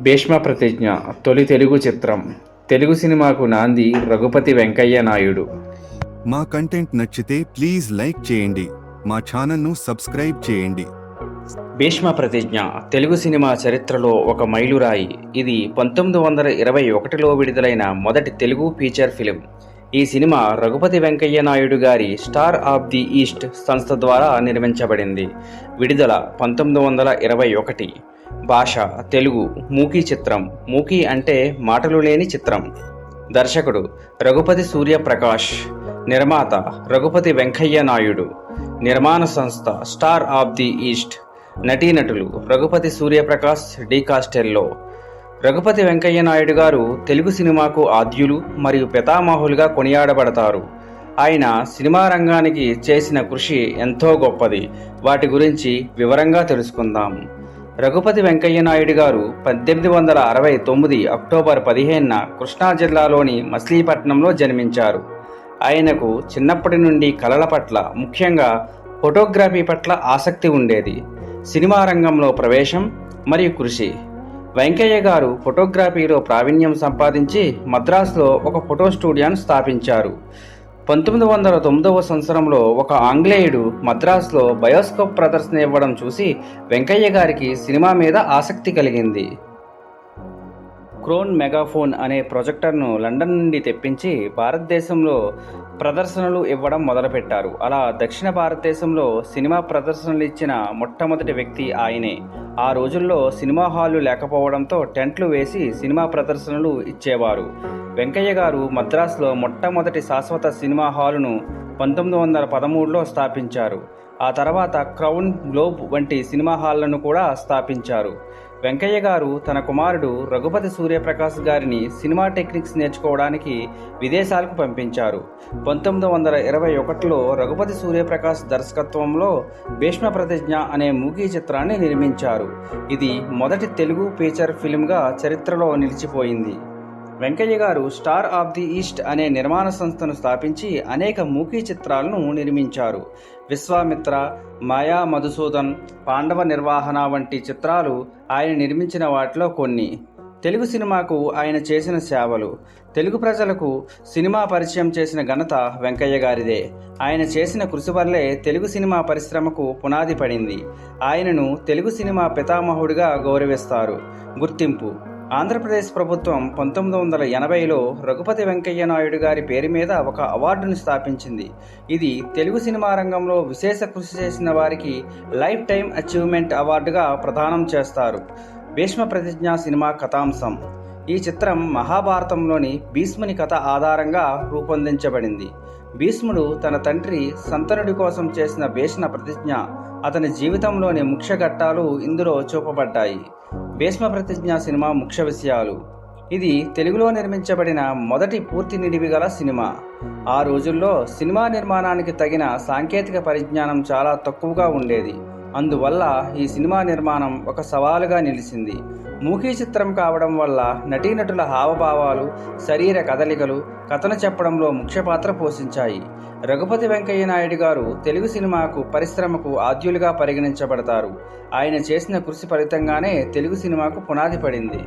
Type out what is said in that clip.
భీష్మ ప్రతిజ్ఞ తొలి తెలుగు చిత్రం. తెలుగు సినిమాకు నాంది రఘుపతి వెంకయ్య నాయుడు. మా కంటెంట్ నచ్చితే ప్లీజ్ లైక్ చేయండి. మా ఛానల్ను సబ్స్క్రైబ్ చేయండి. భీష్మ ప్రతిజ్ఞ తెలుగు సినిమా చరిత్రలో ఒక మైలురాయి. ఇది పంతొమ్మిది వందల ఇరవై ఒకటిలో విడుదలైన మొదటి తెలుగు ఫీచర్ ఫిలిం. ఈ సినిమా రఘుపతి వెంకయ్య నాయుడు గారి స్టార్ ఆఫ్ ది ఈస్ట్ సంస్థ ద్వారా నిర్మించబడింది. విడుదల పంతొమ్మిది వందల ఇరవై ఒకటి. భాష తెలుగు మూకీ చిత్రం. మూకీ అంటే మాటలు లేని చిత్రం. దర్శకుడు రఘుపతి సూర్యప్రకాష్. నిర్మాత రఘుపతి వెంకయ్య నాయుడు. నిర్మాణ సంస్థ స్టార్ ఆఫ్ ది ఈస్ట్. నటీనటులు రఘుపతి సూర్యప్రకాష్ డి కాస్టెల్లో. రఘుపతి వెంకయ్య నాయుడు గారు తెలుగు సినిమాకు ఆద్యులు మరియు పితామహులుగా కొనియాడబడతారు. ఆయన సినిమా రంగానికి చేసిన కృషి ఎంతో గొప్పది. వాటి గురించి వివరంగా తెలుసుకుందాం. రఘుపతి వెంకయ్య నాయుడు గారు పద్దెనిమిది వందల అరవై తొమ్మిది అక్టోబర్ పదిహేనున కృష్ణా జిల్లాలోని మచిలీపట్నంలో జన్మించారు. ఆయనకు చిన్నప్పటి నుండి కళల పట్ల ముఖ్యంగా ఫోటోగ్రఫీ పట్ల ఆసక్తి ఉండేది. సినిమా రంగంలో ప్రవేశం మరియు కృషి. వెంకయ్య గారు ఫోటోగ్రఫీలో ప్రావీణ్యం సంపాదించి మద్రాసులో ఒక ఫోటో స్టూడియోను స్థాపించారు. పంతొమ్మిది వందల తొమ్మిదవ సంవత్సరంలో ఒక ఆంగ్లేయుడు మద్రాసులో బయోస్కోప్ ప్రదర్శన ఇవ్వడం చూసి వెంకయ్య గారికి సినిమా మీద ఆసక్తి కలిగింది. క్రోన్ మెగాఫోన్ అనే ప్రొజెక్టర్ను లండన్ నుండి తెప్పించి భారతదేశంలో ప్రదర్శనలు ఇవ్వడం మొదలుపెట్టారు. అలా దక్షిణ భారతదేశంలో సినిమా ప్రదర్శనలు ఇచ్చిన మొట్టమొదటి వ్యక్తి ఆయనే. ఆ రోజుల్లో సినిమా హాలు లేకపోవడంతో టెంట్లు వేసి సినిమా ప్రదర్శనలు ఇచ్చేవారు. వెంకయ్య గారు మద్రాసులో మొట్టమొదటి శాశ్వత సినిమా హాలును పంతొమ్మిది వందల పదమూడులో స్థాపించారు. ఆ తర్వాత క్రౌన్ గ్లోబ్ వంటి సినిమా హాళ్ళను కూడా స్థాపించారు. వెంకయ్య గారు తన కుమారుడు రఘుపతి సూర్యప్రకాష్ గారిని సినిమా టెక్నిక్స్ నేర్చుకోవడానికి విదేశాలకు పంపించారు. పంతొమ్మిది వందల ఇరవై ఒకటిలో రఘుపతి సూర్యప్రకాష్ దర్శకత్వంలో భీష్మ ప్రతిజ్ఞ అనే మూకీ చిత్రాన్ని నిర్మించారు. ఇది మొదటి తెలుగు ఫీచర్ ఫిల్మ్గా చరిత్రలో నిలిచిపోయింది. వెంకయ్య గారు స్టార్ ఆఫ్ ది ఈస్ట్ అనే నిర్మాణ సంస్థను స్థాపించి అనేక మూకీ చిత్రాలను నిర్మించారు. విశ్వామిత్ర మాయా మధుసూదన్ పాండవ నిర్వహణ వంటి చిత్రాలు ఆయన నిర్మించిన వాటిలో కొన్ని. తెలుగు సినిమాకు ఆయన చేసిన సేవలు. తెలుగు ప్రజలకు సినిమా పరిచయం చేసిన ఘనత వెంకయ్య గారిదే. ఆయన చేసిన కృషి వల్లే తెలుగు సినిమా పరిశ్రమకు పునాది పడింది. ఆయనను తెలుగు సినిమా పితామహుడిగా గౌరవిస్తారు. గుర్తింపు. ఆంధ్రప్రదేశ్ ప్రభుత్వం పంతొమ్మిది వందల ఎనభైలో రఘుపతి వెంకయ్య నాయుడు గారి పేరు మీద ఒక అవార్డును స్థాపించింది. ఇది తెలుగు సినిమా రంగంలో విశేష కృషి చేసిన వారికి లైఫ్ టైం అచీవ్మెంట్ అవార్డుగా ప్రదానం చేస్తారు. భీష్మ ప్రతిజ్ఞ సినిమా కథాంశం. ఈ చిత్రం మహాభారతంలోని భీష్ముని కథ ఆధారంగా రూపొందించబడింది. భీష్ముడు తన తండ్రి సంతనుడి కోసం చేసిన భీష్మ ప్రతిజ్ఞ అతని జీవితంలోని ముఖ్య ఘట్టాలు ఇందులో చూపబడ్డాయి. భీష్మ ప్రతిజ్ఞ సినిమా ముఖ్య విషయాలు. ఇది తెలుగులో నిర్మించబడిన మొదటి పూర్తి నిడివి గల సినిమా. ఆ రోజుల్లో సినిమా నిర్మాణానికి తగిన సాంకేతిక పరిజ్ఞానం చాలా తక్కువగా ఉండేది. అందువల్ల ఈ సినిమా నిర్మాణం ఒక సవాలుగా నిలిచింది. మూకీ చిత్రం కావడం వల్ల నటీనటుల హావభావాలు శరీర కదలికలు కథను చెప్పడంలో ముఖ్య పాత్ర పోషించాయి. రఘుపతి వెంకయ్య నాయుడు గారు తెలుగు సినిమాకు పరిశ్రమకు ఆద్యులుగా పరిగణించబడతారు. ఆయన చేసిన కృషి ఫలితంగానే తెలుగు సినిమాకు పునాది పడింది.